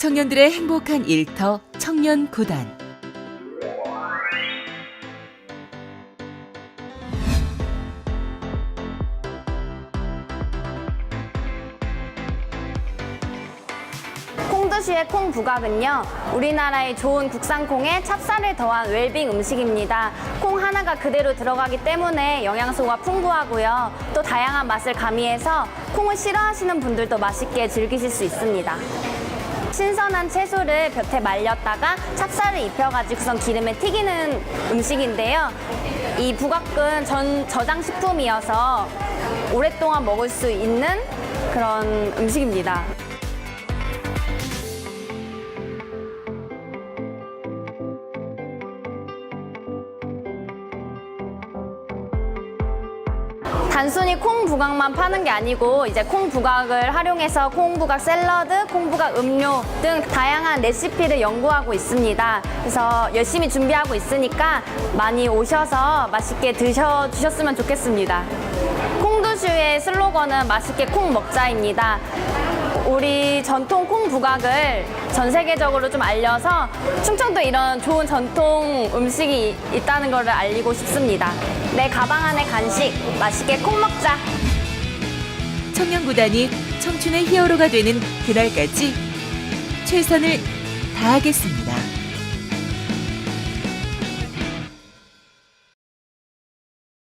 청년들의 행복한 일터 청년 구단. 콩두시의 콩 부각은요, 우리나라의 좋은 국산 콩에 찹쌀을 더한 웰빙 음식입니다. 콩 하나가 그대로 들어가기 때문에 영양소가 풍부하고요. 또 다양한 맛을 가미해서 콩을 싫어하시는 분들도 맛있게 즐기실 수 있습니다. 신선한 채소를 볕에 말렸다가 찹쌀을 입혀가지고선 기름에 튀기는 음식인데요. 이 부각은 전 저장 식품이어서 오랫동안 먹을 수 있는 그런 음식입니다. 단순히 콩 부각만 파는 게 아니고 이제 콩 부각을 활용해서 콩 부각 샐러드, 콩 부각 음료 등 다양한 레시피를 연구하고 있습니다. 그래서 열심히 준비하고 있으니까 많이 오셔서 맛있게 드셔 주셨으면 좋겠습니다. 콩두슈의 슬로건은 맛있게 콩 먹자입니다. 우리 전통 콩 부각을 전 세계적으로 좀 알려서 충청도 이런 좋은 전통 음식이 있다는 것을 알리고 싶습니다. 내 가방 안에 간식 맛있게 콩 먹자. 청년 구단이 청춘의 히어로가 되는 그날까지 최선을 다하겠습니다.